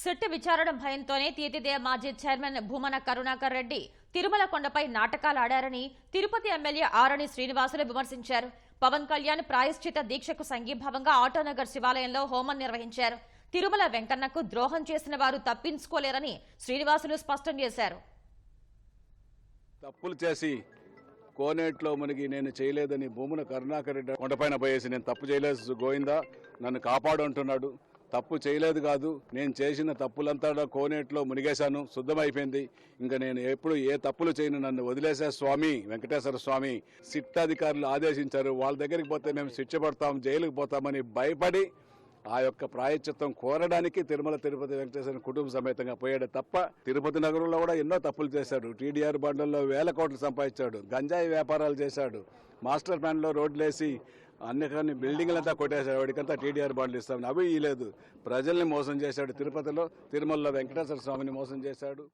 SIT విచారణ భయంతోనే తీతిదే మాజీ చైర్మన్ భూమన కరుణాకర్ రెడ్డి తిరుమల కొండపై నాటకాలు ఆడారని తిరుపతి ఎమ్మెల్యే ఆరణి శ్రీనివాసులు విమర్శించారు. పవన్ కళ్యాణ్ ప్రాయశ్చిత దీక్షకు సంఘీభావంగా ఆటోనగర్ శివాలయంలో హోమం నిర్వహించారు. తిరుమల వెంకన్నకు ద్రోహం చేసిన వారు తప్పించుకోలేరని శ్రీనివాసులు స్పష్టం చేశారు. తప్పులు చేసి కోనేట్లో మునిగి నేను చేయలేదని భూమున కరుణాకర్ రెడ్డి కొండపైన పోయేసి నేను తప్పు చేయలేదు. గోవిందా నన్ను కాపాడు అంటున్నాడు. తప్పు చేయలేదు కాదు నేను చేసిన తప్పులంతా కోనేట్లో మునిగేశాను శుద్ధమైపోయింది. ఇంకా నేను ఎప్పుడు ఏ తప్పులు చేయను నన్ను వదిలేసే స్వామి వెంకటేశ్వర స్వామి సిట్ అధికారులు ఆదేశించారు. వాళ్ళ దగ్గరికి పోతే మేము శిక్ష పడతాం జైలుకు పోతామని భయపడి ఆ యొక్క ప్రాయశ్చిత్తం కోరడానికి తిరుమల తిరుపతి వెంకటేశ్వర కుటుంబ సమేతంగా పోయాడు తప్ప తిరుపతి నగరంలో కూడా ఎన్నో తప్పులు చేశాడు. టీడీఆర్ బండ్లలో వేల కోట్లు సంపాదించాడు గంజాయి వ్యాపారాలు చేశాడు మాస్టర్ ప్లాన్లో రోడ్లేసి అన్ని కానీ బిల్డింగ్లంతా కొట్టేశాడు. వాడికంతా టీడీఆర్ బాండ్లు ఇస్తామని. అవి ఇలేదు ప్రజల్ని మోసం చేశాడు తిరుపతిలో. తిరుమలలో వెంకటేశ్వర స్వామిని మోసం చేశాడు.